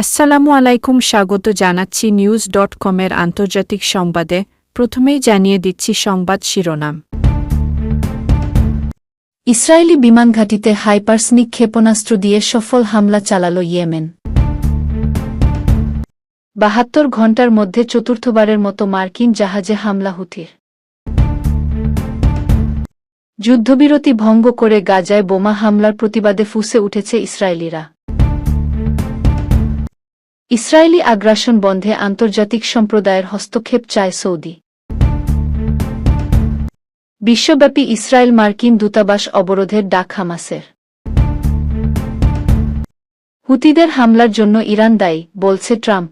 আসসালামু আলাইকুম, স্বাগত জানাচ্ছি নিউজ ডট কমের আন্তর্জাতিক সংবাদে। প্রথমেই জানিয়ে দিচ্ছি সংবাদ শিরোনাম। ইসরায়েলি বিমান ঘাঁটিতে হাইপারসনিক ক্ষেপণাস্ত্র দিয়ে সফল হামলা চালাল ইয়েমেন। বাহাত্তর ঘণ্টার মধ্যে চতুর্থবারের মতো মার্কিন জাহাজে হামলা হুতির। যুদ্ধবিরতি ভঙ্গ করে গাজায় বোমা হামলার প্রতিবাদে ফুসে উঠেছে ইসরায়েলিরা। ইসরায়েলি আগ্রাসন বন্ধে আন্তর্জাতিক সম্প্রদায়ের হস্তক্ষেপ চায় সৌদি। বিশ্বব্যাপী ইসরায়েল মার্কিন দূতাবাস অবরোধের ডাক হামাসের। হুতিদের হামলার জন্য ইরান দায়ী, বলছে ট্রাম্প।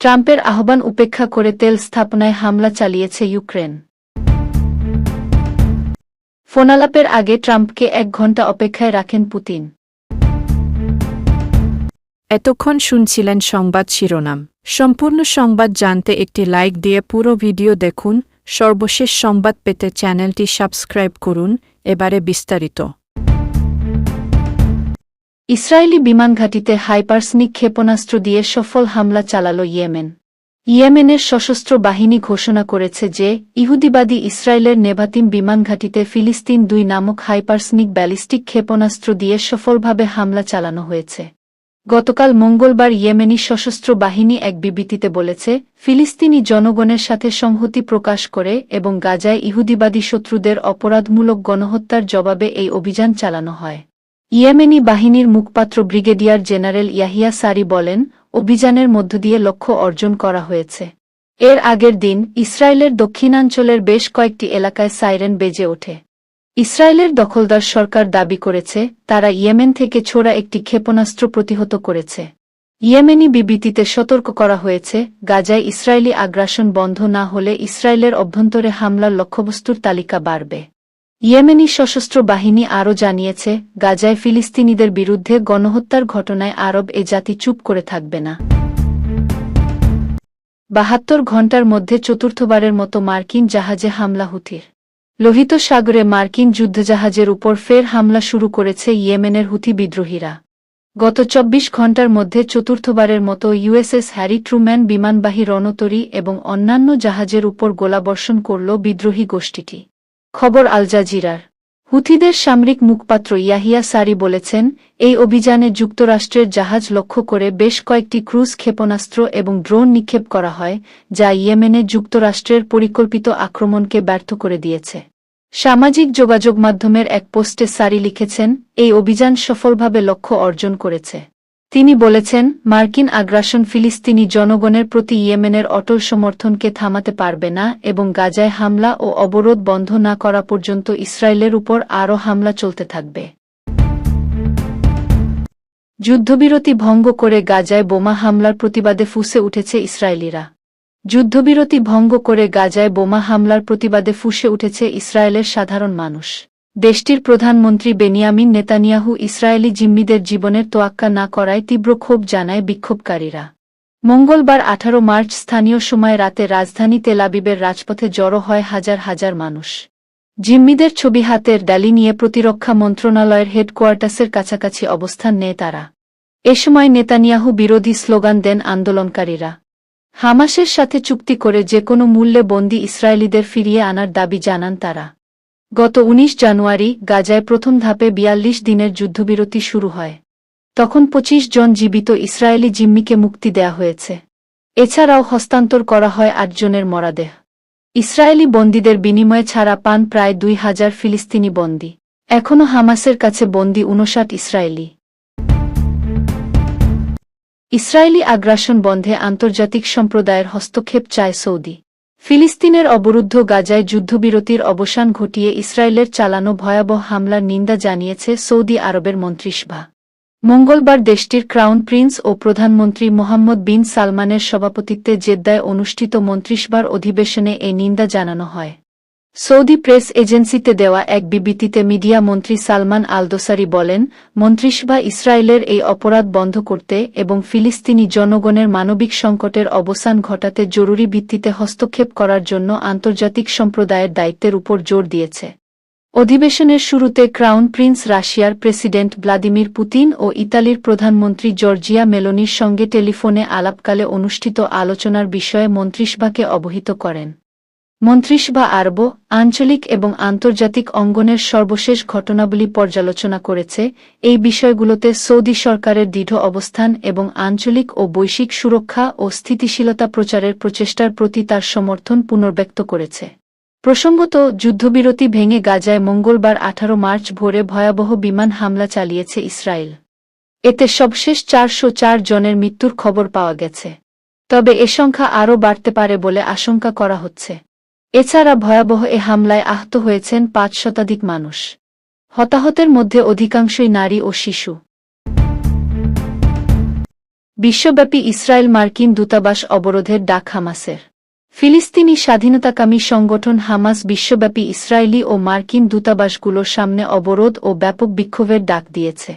ট্রাম্পের আহ্বান উপেক্ষা করে তেল স্থাপনায় হামলা চালিয়েছে ইউক্রেন। ফোনালাপের আগে ট্রাম্পকে এক ঘণ্টা অপেক্ষায় রাখেন পুতিন। এতক্ষণ শুনছিলেন সংবাদ শিরোনাম। সম্পূর্ণ সংবাদ জানতে একটি লাইক দিয়ে পুরো ভিডিও দেখুন। সর্বশেষ সংবাদ পেতে চ্যানেলটি সাবস্ক্রাইব করুন। এবারে বিস্তারিত। ইসরায়েলি বিমান ঘাঁটিতে হাইপারসনিক ক্ষেপণাস্ত্র দিয়ে সফল হামলা চালাল ইয়েমেন। ইয়েমেনের সশস্ত্র বাহিনী ঘোষণা করেছে যে, ইহুদিবাদী ইসরায়েলের নেভাতিম বিমান ঘাঁটিতে ফিলিস্তিন দুই নামক হাইপারসনিক ব্যালিস্টিক ক্ষেপণাস্ত্র দিয়ে সফলভাবে হামলা চালানো হয়েছে। গতকাল মঙ্গলবার ইয়েমেনি সশস্ত্র বাহিনী এক বিবৃতিতে বলেছে, ফিলিস্তিনি জনগণের সাথে সংহতি প্রকাশ করে এবং গাজায় ইহুদিবাদী শত্রুদের অপরাধমূলক গণহত্যার জবাবে এই অভিযান চালানো হয়। ইয়েমেনি বাহিনীর মুখপাত্র ব্রিগেডিয়ার জেনারেল ইয়াহিয়া সারি বলেন, অভিযানের মধ্য দিয়ে লক্ষ্য অর্জন করা হয়েছে। এর আগের দিন ইসরায়েলের দক্ষিণাঞ্চলের বেশ কয়েকটি এলাকায় সাইরেন বেজে ওঠে। ইসরায়েলের দখলদার সরকার দাবি করেছে, তারা ইয়েমেন থেকে ছোড়া একটি ক্ষেপণাস্ত্র প্রতিহত করেছে। ইয়েমেনি বিবৃতিতে সতর্ক করা হয়েছে, গাজায় ইসরায়েলি আগ্রাসন বন্ধ না হলে ইসরায়েলের অভ্যন্তরে হামলার লক্ষ্যবস্তুর তালিকা বাড়বে। ইয়েমেনি সশস্ত্র বাহিনী আরও জানিয়েছে, গাজায় ফিলিস্তিনিদের বিরুদ্ধে গণহত্যার ঘটনায় আরব এ জাতি চুপ করে থাকবে না। বাহাত্তর ঘণ্টার মধ্যে চতুর্থবারের মতো মার্কিন জাহাজে হামলা হুতির। লোহিত সাগরে মার্কিন যুদ্ধজাহাজের উপর ফের হামলা শুরু করেছে ইয়েমেনের হুথি বিদ্রোহীরা। গত চব্বিশ ঘণ্টার মধ্যে চতুর্থবারের মতো ইউএসএস হ্যারি ট্রুম্যান বিমানবাহী রণতরী এবং অন্যান্য জাহাজের উপর গোলাবর্ষণ করল বিদ্রোহী গোষ্ঠীটি। খবর আল জাজিরার। হুথিদের সামরিক মুখপাত্র ইয়াহিয়া সারি বলেছেন, এই অভিযানে যুক্তরাষ্ট্রের জাহাজ লক্ষ্য করে বেশ কয়েকটি ক্রুজ ক্ষেপণাস্ত্র এবং ড্রোন নিক্ষেপ করা হয়, যা ইয়েমেনে যুক্তরাষ্ট্রের পরিকল্পিত আক্রমণকে ব্যর্থ করে দিয়েছে। সামাজিক যোগাযোগ মাধ্যমের এক পোস্টে সারি লিখেছেন, এই অভিযান সফলভাবে লক্ষ্য অর্জন করেছে। তিনি বলেছেন, মার্কিন আগ্রাসন ফিলিস্তিনি জনগণের প্রতি ইয়েমেনের অটল সমর্থনকে থামাতে পারবে না এবং গাজায় হামলা ও অবরোধ বন্ধ না করা পর্যন্ত ইসরায়েলের উপর আরও হামলা চলতে থাকবে। যুদ্ধবিরতি ভঙ্গ করে গাজায় বোমা হামলার প্রতিবাদে ফুসে উঠেছে ইসরায়েলিরা। যুদ্ধবিরতি ভঙ্গ করে গাজায় বোমা হামলার প্রতিবাদে ফুসে উঠেছে ইসরায়েলের সাধারণ মানুষ। দেশটির প্রধানমন্ত্রী বেনিয়ামিন নেতানিয়াহু ইসরায়েলি জিম্মিদের জীবনের তোয়াক্কা না করায় তীব্র ক্ষোভ জানায় বিক্ষোভকারীরা। মঙ্গলবার আঠারো মার্চ স্থানীয় সময় রাতে রাজধানী তেলাবিবের রাজপথে জড়ো হয় হাজার হাজার মানুষ। জিম্মিদের ছবি হাতের ডালি নিয়ে প্রতিরক্ষা মন্ত্রণালয়ের হেডকোয়ার্টার্সের কাছাকাছি অবস্থান নেয় তারা। এ সময় নেতানিয়াহু বিরোধী স্লোগান দেন আন্দোলনকারীরা। হামাসের সাথে চুক্তি করে যে কোনো মূল্যে বন্দী ইসরায়েলিদের ফিরিয়ে আনার দাবি জানান তারা। গত ১৯ জানুয়ারি গাজায় প্রথম ধাপে বিয়াল্লিশ দিনের যুদ্ধবিরতি শুরু হয়। তখন ২৫ জন জীবিত ইসরায়েলি জিম্মিকে মুক্তি দেয়া হয়েছে। এছাড়াও হস্তান্তর করা হয় আটজনের মরাদেহ। ইসরায়েলি বন্দীদের বিনিময়ে ছাড়া পান প্রায় দুই হাজার ফিলিস্তিনি বন্দী। এখনও হামাসের কাছে বন্দী উনষাট ইসরায়েলি। ইসরায়েলি আগ্রাসন বন্ধে আন্তর্জাতিক সম্প্রদায়ের হস্তক্ষেপ চায় সৌদি। ফিলিস্তিনের অবরুদ্ধ গাজায় যুদ্ধবিরতির অবসান ঘটিয়ে ইসরায়েলের চালানো ভয়াবহ হামলার নিন্দা জানিয়েছে সৌদি আরবের মন্ত্রিসভা। মঙ্গলবার দেশটির ক্রাউন প্রিন্স ও প্রধানমন্ত্রী মোহাম্মদ বিন সালমানের সভাপতিত্বে জেদ্দায় অনুষ্ঠিত মন্ত্রিসভার অধিবেশনে এই নিন্দা জানানো হয়। সৌদি প্রেস এজেন্সিতে দেওয়া এক বিবৃতিতে মিডিয়া মন্ত্রী সালমান আলদোসারি বলেন, মন্ত্রিসভা ইসরায়েলের এই অপরাধ বন্ধ করতে এবং ফিলিস্তিনি জনগণের মানবিক সংকটের অবসান ঘটাতে জরুরি ভিত্তিতে হস্তক্ষেপ করার জন্য আন্তর্জাতিক সম্প্রদায়ের দায়িত্বের উপর জোর দিয়েছে। অধিবেশনের শুরুতে ক্রাউন প্রিন্স রাশিয়ার প্রেসিডেন্ট ভ্লাদিমির পুতিন ও ইতালির প্রধানমন্ত্রী জর্জিয়া মেলোনির সঙ্গে টেলিফোনে আলাপকালে অনুষ্ঠিত আলোচনার বিষয়ে মন্ত্রিসভাকে অবহিত করেন। মন্ত্রিসভা আরব, আঞ্চলিক এবং আন্তর্জাতিক অঙ্গনের সর্বশেষ ঘটনাবলী পর্যালোচনা করেছে। এই বিষয়গুলোতে সৌদি সরকারের দৃঢ় অবস্থান এবং আঞ্চলিক ও বৈশ্বিক সুরক্ষা ও স্থিতিশীলতা প্রচারের প্রচেষ্টার প্রতি তার সমর্থন পুনর্ব্যক্ত করেছে। প্রসঙ্গত, যুদ্ধবিরতি ভেঙে গাজায় মঙ্গলবার আঠারো মার্চ ভোরে ভয়াবহ বিমান হামলা চালিয়েছে ইসরায়েল। এতে সবশেষ চারশো চার জনের মৃত্যুর খবর পাওয়া গেছে। তবে এ সংখ্যা আরও বাড়তে পারে বলে আশঙ্কা করা হচ্ছে। এছাড়া ভয়াবহ এ হামলায় আহত হয়েছেন পাঁচ শতাধিক মানুষ। হতাহতের মধ্যে অধিকাংশই নারী ও শিশু। বিশ্বব্যাপী ইসরায়েল মার্কিন দূতাবাস অবরোধের ডাক হামাসের। ফিলিস্তিনি স্বাধীনতাকামী সংগঠন হামাস বিশ্বব্যাপী ইসরায়েলি ও মার্কিন দূতাবাসগুলোর সামনে অবরোধ ও ব্যাপক বিক্ষোভের ডাক দিয়েছে।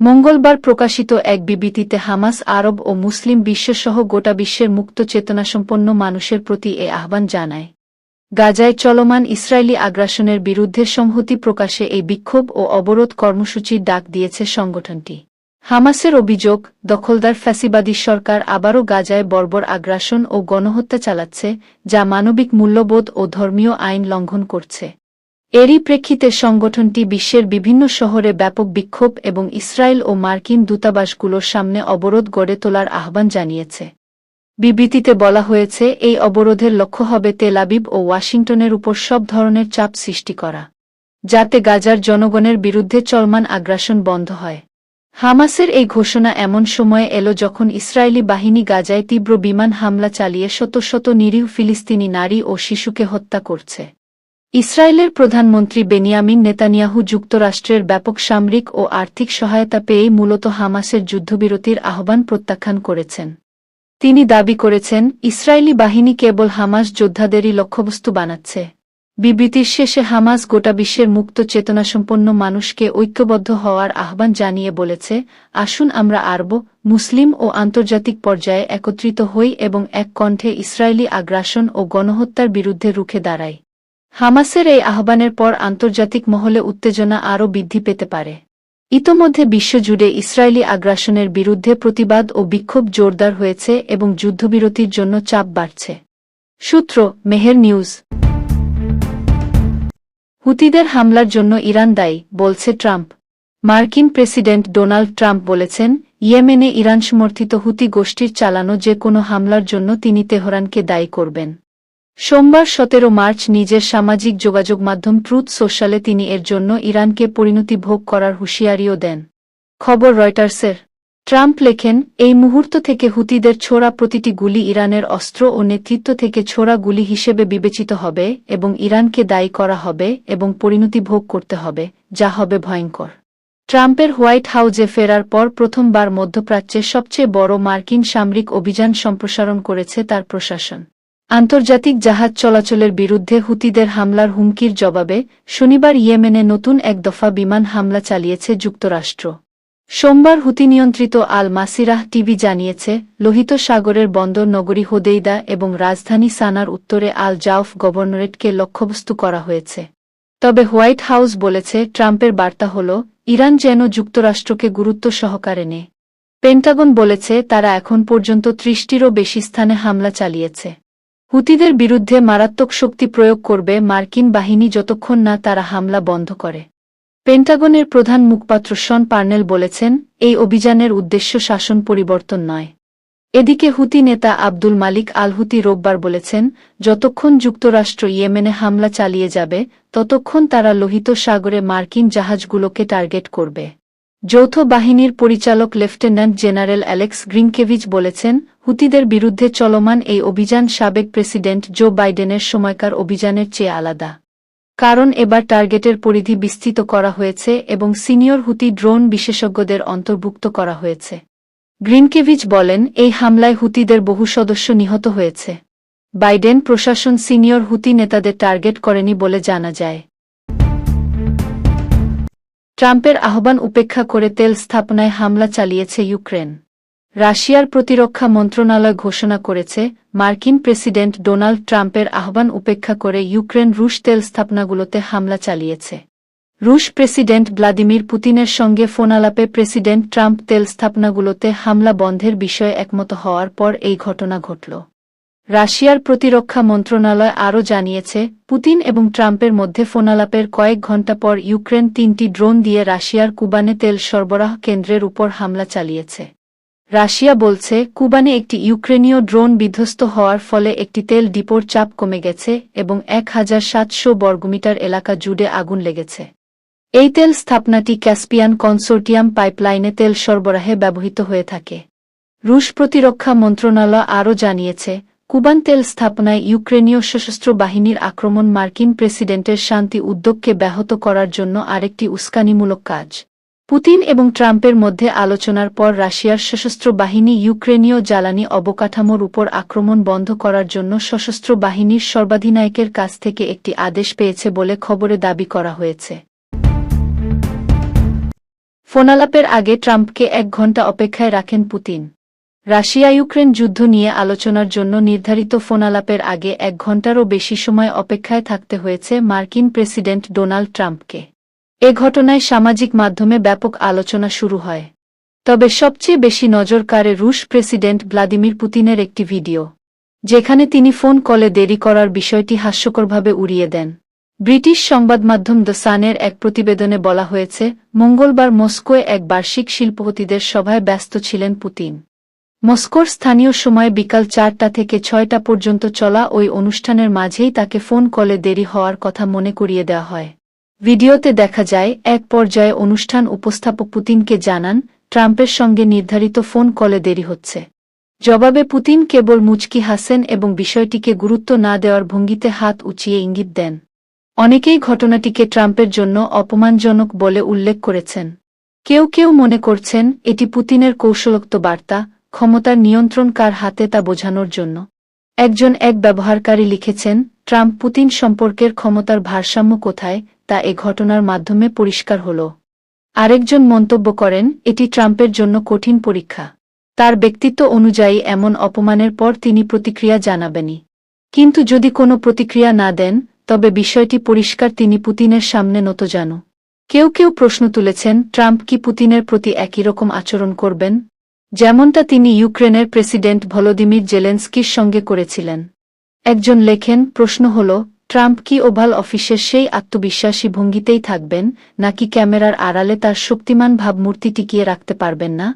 মঙ্গলবার প্রকাশিত এক বিবৃতিতে হামাস আরব ও মুসলিম বিশ্বসহ গোটা বিশ্বের মুক্ত চেতনাসম্পন্ন মানুষের প্রতি এ আহ্বান জানায়। গাজায় চলমান ইসরায়েলি আগ্রাসনের বিরুদ্ধে সংহতি প্রকাশে এই বিক্ষোভ ও অবরোধ কর্মসূচির ডাক দিয়েছে সংগঠনটি। হামাসের অভিযোগ, দখলদার ফ্যাসিবাদী সরকার আবারও গাজায় বর্বর আগ্রাসন ও গণহত্যা চালাচ্ছে, যা মানবিক মূল্যবোধ ও ধর্মীয় আইন লঙ্ঘন করছে। এরই প্রেক্ষিতে সংগঠনটি বিশ্বের বিভিন্ন শহরে ব্যাপক বিক্ষোভ এবং ইসরায়েল ও মার্কিন দূতাবাসগুলোর সামনে অবরোধ গড়ে তোলার আহ্বান জানিয়েছে। বিবৃতিতে বলা হয়েছে, এই অবরোধের লক্ষ্য হবে তেলাবিব ও ওয়াশিংটনের উপর সব ধরনের চাপ সৃষ্টি করা, যাতে গাজার জনগণের বিরুদ্ধে চলমান আগ্রাসন বন্ধ হয়। হামাসের এই ঘোষণা এমন সময়ে এলো যখন ইসরায়েলি বাহিনী গাজায় তীব্র বিমান হামলা চালিয়ে শত শত নিরীহ ফিলিস্তিনি নারী ও শিশুকে হত্যা করছে। ইসরায়েলের প্রধানমন্ত্রী বেনিয়ামিন নেতানিয়াহু যুক্তরাষ্ট্রের ব্যাপক সামরিক ও আর্থিক সহায়তা পেয়ে মূলত হামাসের যুদ্ধবিরতির আহ্বান প্রত্যাখ্যান করেছেন। তিনি দাবি করেছেন, ইসরায়েলি বাহিনী কেবল হামাস যোদ্ধাদেরই লক্ষ্যবস্তু বানাচ্ছে। বিবৃতির শেষে হামাস গোটা বিশ্বের মুক্ত চেতনাসম্পন্ন মানুষকে ঐক্যবদ্ধ হওয়ার আহ্বান জানিয়ে বলেছে, আসুন আমরা আরব, মুসলিম ও আন্তর্জাতিক পর্যায়ে একত্রিত হই এবং এক কণ্ঠে ইসরায়েলি আগ্রাসন ও গণহত্যার বিরুদ্ধে রুখে দাঁড়াই। হামাসের এই আহ্বানের পর আন্তর্জাতিক মহলে উত্তেজনা আরও বৃদ্ধি পেতে পারে। ইতোমধ্যে বিশ্বজুড়ে ইসরায়েলি আগ্রাসনের বিরুদ্ধে প্রতিবাদ ও বিক্ষোভ জোরদার হয়েছে এবং যুদ্ধবিরতির জন্য চাপ বাড়ছে। সূত্র, মেহের নিউজ। হুতিদের হামলার জন্য ইরান দায়ী, বলছে ট্রাম্প। মার্কিন প্রেসিডেন্ট ডোনাল্ড ট্রাম্প বলেছেন, ইয়েমেনে ইরান সমর্থিত হুতি গোষ্ঠীর চালানো যে কোনো হামলার জন্য তিনি তেহরানকে দায়ী করবেন। সোমবার সতেরো মার্চ নিজের সামাজিক যোগাযোগ মাধ্যম ট্রুথ সোশ্যালে তিনি এর জন্য ইরানকে পরিণতি ভোগ করার হুঁশিয়ারিও দেন। খবর রয়টার্সের। ট্রাম্প লেখেন, এই মুহূর্ত থেকে হুতিদের ছোড়া প্রতিটি গুলি ইরানের অস্ত্র ও নেতৃত্ব থেকে ছোড়া গুলি হিসেবে বিবেচিত হবে এবং ইরানকে দায়ী করা হবে এবং পরিণতি ভোগ করতে হবে, যা হবে ভয়ঙ্কর। ট্রাম্পের হোয়াইট হাউজে ফেরার পর প্রথমবার মধ্যপ্রাচ্যের সবচেয়ে বড় মার্কিন সামরিক অভিযান সম্প্রসারণ করেছে তার প্রশাসন। আন্তর্জাতিক জাহাজ চলাচলের বিরুদ্ধে হুতিদের হামলার হুমকির জবাবে শনিবার ইয়েমেনে নতুন এক দফা বিমান হামলা চালিয়েছে যুক্তরাষ্ট্র। সোমবার হুতি নিয়ন্ত্রিত আল মাসিরাহ টিভি জানিয়েছে, লোহিত সাগরের বন্দর নগরী হোদেইদা এবং রাজধানী সানার উত্তরে আল জাউফ গভর্নরেটকে লক্ষ্যবস্তু করা হয়েছে। তবে হোয়াইট হাউস বলেছে, ট্রাম্পের বার্তা হল, ইরান যেন যুক্তরাষ্ট্রকে গুরুত্ব সহকারে নেয়। পেন্টাগন বলেছে, তারা এখন পর্যন্ত ত্রিশটিরও বেশি স্থানে হামলা চালিয়েছে। হুতিদের বিরুদ্ধে মারাত্মক শক্তি প্রয়োগ করবে মার্কিন বাহিনী যতক্ষণ না তারা হামলা বন্ধ করে। পেন্টাগনের প্রধান মুখপাত্র শন পার্নেল বলেছেন, এই অভিযানের উদ্দেশ্য শাসন পরিবর্তন নয়। এদিকে হুতি নেতা আব্দুল মালিক আল হুতি রোববার বলেছেন, যতক্ষণ যুক্তরাষ্ট্র ইয়েমেনে হামলা চালিয়ে যাবে, ততক্ষণ তারা লোহিত সাগরে মার্কিন জাহাজগুলোকে টার্গেট করবে। যৌথ বাহিনীর পরিচালক লেফটেন্যান্ট জেনারেল অ্যালেক্স গ্রিনকেভিচ বলেছেন, হুতিদের বিরুদ্ধে চলমান এই অভিযান সাবেক প্রেসিডেন্ট জো বাইডেনের সময়কার অভিযানের চেয়ে আলাদা। কারণ এবার টার্গেটের পরিধি বিস্তৃত করা হয়েছে এবং সিনিয়র হুতি ড্রোন বিশেষজ্ঞদের অন্তর্ভুক্ত করা হয়েছে। গ্রিনকেভিচ বলেন, এই হামলায় হুতিদের বহু সদস্য নিহত হয়েছে। বাইডেন প্রশাসন সিনিয়র হুতি নেতাদের টার্গেট করেনি বলে জানা যায়। ট্রাম্পের আহ্বান উপেক্ষা করে তেল স্থাপনায় হামলা চালিয়েছে ইউক্রেন। রাশিয়ার প্রতিরক্ষা মন্ত্রণালয় ঘোষণা করেছে, মার্কিন প্রেসিডেন্ট ডোনাল্ড ট্রাম্পের আহ্বান উপেক্ষা করে ইউক্রেন রুশ তেল স্থাপনাগুলোতে হামলা চালিয়েছে। রুশ প্রেসিডেন্ট ভ্লাদিমির পুতিনের সঙ্গে ফোনালাপে প্রেসিডেন্ট ট্রাম্প তেল স্থাপনাগুলোতে হামলা বন্ধের বিষয়ে একমত হওয়ার পর এই ঘটনা ঘটল। রাশিয়ার প্রতিরক্ষা মন্ত্রণালয় আরও জানিয়েছে, পুতিন এবং ট্রাম্পের মধ্যে ফোনালাপের কয়েক ঘণ্টা পর ইউক্রেন তিনটি ড্রোন দিয়ে রাশিয়ার কুবানে তেল সরবরাহ কেন্দ্রের উপর হামলা চালিয়েছে। রাশিয়া বলছে, কুবানে একটি ইউক্রেনীয় ড্রোন বিধ্বস্ত হওয়ার ফলে একটি তেল ডিপোর চাপ কমে গেছে এবং এক হাজার সাতশো বর্গমিটার এলাকা জুড়ে আগুন লেগেছে। এই তেল স্থাপনাটি ক্যাসপিয়ান কনসোর্টিয়াম পাইপলাইনে তেল সরবরাহে ব্যবহৃত হয়ে থাকে। রুশ প্রতিরক্ষা মন্ত্রণালয় আরও জানিয়েছে কুবান তেল স্থাপনায় ইউক্রেনীয় সশস্ত্র বাহিনীর আক্রমণ মার্কিন প্রেসিডেন্টের শান্তি উদ্যোগকে ব্যাহত করার জন্য আরেকটি উস্কানিমূলক কাজ। পুতিন এবং ট্রাম্পের মধ্যে আলোচনার পর রাশিয়ার সশস্ত্র বাহিনী ইউক্রেনীয় জ্বালানি অবকাঠামোর উপর আক্রমণ বন্ধ করার জন্য সশস্ত্র বাহিনীর সর্বাধিনায়কের কাছ থেকে একটি আদেশ পেয়েছে বলে খবরে দাবি করা হয়েছে। ফোনালাপের আগে ট্রাম্পকে এক ঘণ্টা অপেক্ষায় রাখেন পুতিন। রাশিয়া ইউক্রেন যুদ্ধ নিয়ে আলোচনার জন্য নির্ধারিত ফোনালাপের আগে এক ঘণ্টারও বেশি সময় অপেক্ষায় থাকতে হয়েছে মার্কিন প্রেসিডেন্ট ডোনাল্ড ট্রাম্পকে। এ ঘটনায় সামাজিক মাধ্যমে ব্যাপক আলোচনা শুরু হয়। তবে সবচেয়ে বেশি নজর কাড়ে রুশ প্রেসিডেন্ট ভ্লাদিমির পুতিনের একটি ভিডিও, যেখানে তিনি ফোন কলে দেরি করার বিষয়টি হাস্যকরভাবে উড়িয়ে দেন। ব্রিটিশ সংবাদমাধ্যম দ্য সানের এক প্রতিবেদনে বলা হয়েছে, মঙ্গলবার মস্কোয় এক বার্ষিক শিল্পপতিদের সভায় ব্যস্ত ছিলেন পুতিন। মস্কোর স্থানীয় সময় বিকাল চারটা থেকে ছয়টা পর্যন্ত চলা ওই অনুষ্ঠানের মাঝেই তাকে ফোন কলে দেরি হওয়ার কথা মনে করিয়ে দেওয়া হয়। ভিডিওতে দেখা যায়, এক পর্যায়ে অনুষ্ঠান উপস্থাপক পুতিনকে জানান, ট্রাম্পের সঙ্গে নির্ধারিত ফোন কলে দেরি হচ্ছে। জবাবে পুতিন কেবল মুচকি হাসেন এবং বিষয়টিকে গুরুত্ব না দেওয়ার ভঙ্গিতে হাত উঁচিয়ে ইঙ্গিত দেন। অনেকেই ঘটনাটিকে ট্রাম্পের জন্য অপমানজনক বলে উল্লেখ করেছেন। কেউ কেউ মনে করছেন, এটি পুতিনের কৌশলোক্ত বার্তা ক্ষমতার নিয়ন্ত্রণ কার হাতে তা বোঝানোর জন্য। একজন এক ব্যবহারকারী লিখেছেন, ট্রাম্প পুতিন সম্পর্কের ক্ষমতার ভারসাম্য কোথায়, তা এ ঘটনার মাধ্যমে পরিষ্কার হল। আরেকজন মন্তব্য করেন, এটি ট্রাম্পের জন্য কঠিন পরীক্ষা। তার ব্যক্তিত্ব অনুযায়ী এমন অপমানের পর তিনি প্রতিক্রিয়া জানাবেনই। কিন্তু যদি কোনো প্রতিক্রিয়া না দেন, তবে বিষয়টি পরিষ্কার তিনি পুতিনের সামনে নত জানো কেউ কেউ প্রশ্ন তুলেছেন, ট্রাম্প কি পুতিনের প্রতি একই রকম আচরণ করবেন? যেমনটা তিনি ইউক্রেনের প্রেসিডেন্ট ভলোদিমির জেলেন্সকির সঙ্গে করেছিলেন। একজন লেখেন, প্রশ্ন হল, ট্রাম্প কি ওভাল অফিসের সেই আত্মবিশ্বাসী ভঙ্গিতেই থাকবেন, নাকি ক্যামেরার আড়ালে তার শক্তিমান ভাবমূর্তি টিকিয়ে রাখতে পারবেন না?